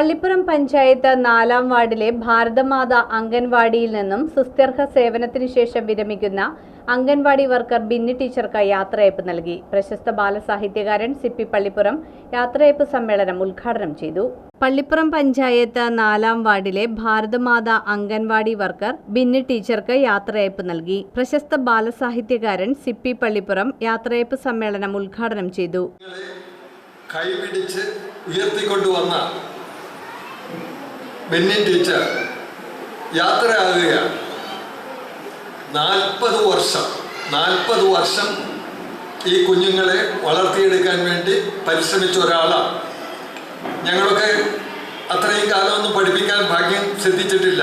പള്ളിപ്പുറം പഞ്ചായത്ത് നാലാം വാർഡിലെ ഭാരതമാത അംഗൻവാടിയിൽ നിന്നും സുസ്ഥിർഹ സേവനത്തിനു ശേഷം വിരമിക്കുന്ന അംഗൻവാടി വർക്കർ ബിന്നി ടീച്ചർക്ക് യാത്രയയപ്പ് നൽകി. പ്രശസ്ത ബാലസാഹിത്യകാരൻ സിപ്പി പള്ളിപ്പുറം യാത്രയയപ്പ് സമ്മേളനം ഉദ്ഘാടനം ചെയ്തു. പള്ളിപ്പുറം പഞ്ചായത്ത് നാലാം വാർഡിലെ ഭാരതമാത അംഗൻവാടി വർക്കർ ബിന്നി ടീച്ചർക്ക് യാത്രയയപ്പ് നൽകി. പ്രശസ്ത ബാലസാഹിത്യകാരൻ സിപ്പി പള്ളിപ്പുറം യാത്രയയപ്പ് സമ്മേളനം ഉദ്ഘാടനം ചെയ്തു. കൈപിടിച്ച് ഉയർത്തിക്കൊണ്ടുവന്ന ബെന്നി ടീച്ചർ യാത്രയാകുകയാണ് നാൽപ്പത് വർഷം നാൽപ്പത് വർഷം ഈ കുഞ്ഞുങ്ങളെ വളർത്തിയെടുക്കാൻ വേണ്ടി പരിശ്രമിച്ച ഒരാളാണ് ഞങ്ങളൊക്കെ അത്രയും കാലമൊന്നും പഠിപ്പിക്കാൻ ഭാഗ്യം സിദ്ധിച്ചിട്ടില്ല.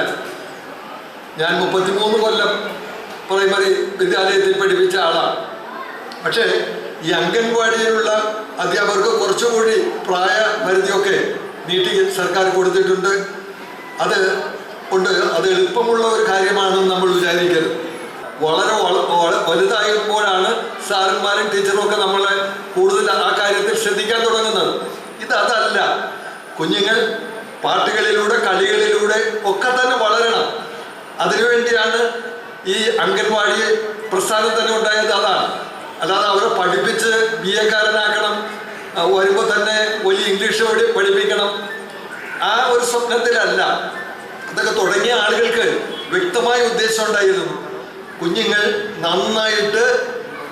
ഞാൻ മുപ്പത്തിമൂന്ന് കൊല്ലം പ്രൈമറി വിദ്യാലയത്തിൽ പഠിപ്പിച്ച ആളാണ് പക്ഷേ ഈ അംഗൻവാടിയിലുള്ള അധ്യാപകർക്ക് കുറച്ചുകൂടി പ്രായ പരിധിയൊക്കെ നീട്ടി സർക്കാർ കൊടുത്തിട്ടുണ്ട്. അത് ഉണ്ട്. അത് എളുപ്പമുള്ള ഒരു കാര്യമാണെന്ന് നമ്മൾ വിചാരിക്കരുത്. വളരെ വള- വള- വലുതായപ്പോഴാണ് സാറന്മാരും ടീച്ചറും ഒക്കെ നമ്മളെ കൂടുതൽ ആ കാര്യത്തിൽ ശ്രദ്ധിക്കാൻ തുടങ്ങുന്നത്. ഇത് അതല്ല. കുഞ്ഞുങ്ങൾ പാട്ടുകളിലൂടെ കളികളിലൂടെ ഒക്കെ തന്നെ വളരണം. അതിനുവേണ്ടിയാണ് ഈ അംഗൻവാടി പ്രസ്ഥാനം തന്നെ ഉണ്ടായത്. അതാണ്. അല്ലാതെ അവരെ പഠിപ്പിച്ച് ബി എക്കാരനാക്കണം വരുമ്പോൾ തന്നെ വലിയ ഇംഗ്ലീഷ് പഠിപ്പിക്കണം ആ ഒരു സ്വപ്നത്തിലല്ല. അതൊക്കെ തുടങ്ങിയ ആളുകൾക്ക് വ്യക്തമായ ഉദ്ദേശം ഉണ്ടായിരുന്നു. കുഞ്ഞുങ്ങൾ നന്നായിട്ട്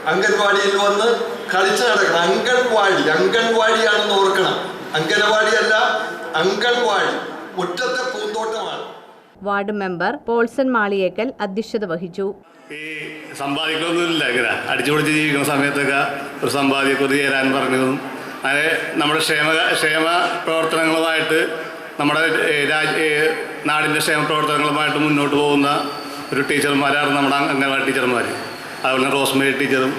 അംഗൻവാടിയിൽ വന്ന് കളിച്ച് നടക്കണം. അംഗൻവാടി അംഗൻവാടിയാണെന്ന് ഓർക്കണം. അംഗനവാടിയല്ല അംഗൻവാടി. മുറ്റത്തെ പൂന്തോട്ടമാണ്. വാർഡ് മെമ്പർ പോൾസൺ മാളിയേക്കൽ അധ്യക്ഷത വഹിച്ചു. ഈ സമ്പാദിക്കൊന്നുമില്ല. ഇങ്ങനെ അടിച്ചുപൊടിച്ച് ജീവിക്കുന്ന സമയത്തൊക്കെ ഒരു സമ്പാദ്യക്കുറി ചേരാൻ പറഞ്ഞതും അങ്ങനെ നമ്മുടെ ക്ഷേമ ക്ഷേമ പ്രവർത്തനങ്ങളുമായിട്ട് നമ്മുടെ രാജ് നാടിന്റെ ക്ഷേമ പ്രവർത്തനങ്ങളുമായിട്ട് മുന്നോട്ട് പോകുന്ന ഒരു ടീച്ചർമാരാണ് നമ്മുടെ അംഗൻവാടി ടീച്ചർമാർ അതുപോലെ റോസ്മേരി ടീച്ചറും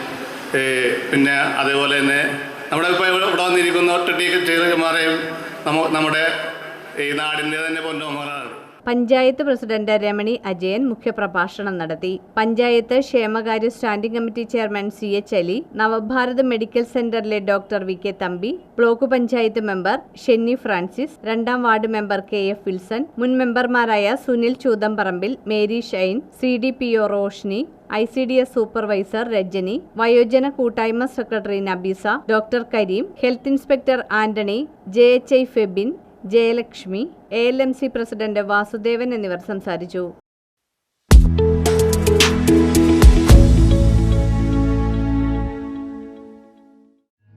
പിന്നെ അതേപോലെ തന്നെ നമ്മുടെ ഇപ്പോൾ ഇവിടെ വന്നിരിക്കുന്ന ഒറ്റ ടീച്ചർമാരെയും നമ്മ നമ്മുടെ ഈ നാടിന്റെ തന്നെ പൊന്നോമകളാണ് പഞ്ചായത്ത് പ്രസിഡന്റ് രമണി അജയൻ മുഖ്യപ്രഭാഷണം നടത്തി. പഞ്ചായത്ത് ക്ഷേമകാര്യ standing committee chairman C H Ali Navabharat medical സെന്ററിലെ doctor V K Thampi block panchayat member Shenny Francis രണ്ടാം ward member K F Wilson മുൻ മെമ്പർമാരായ Sunil Choothamparambil Mary Shine C D P O Roshni I C D S supervisor Rajani വയോജന കൂട്ടായ്മ secretary Nabeesa doctor Kareem health inspector Antony J H I Febin Jayalakshmi A L M C president Vasudevan എന്നിവർ സംസാരിച്ചു.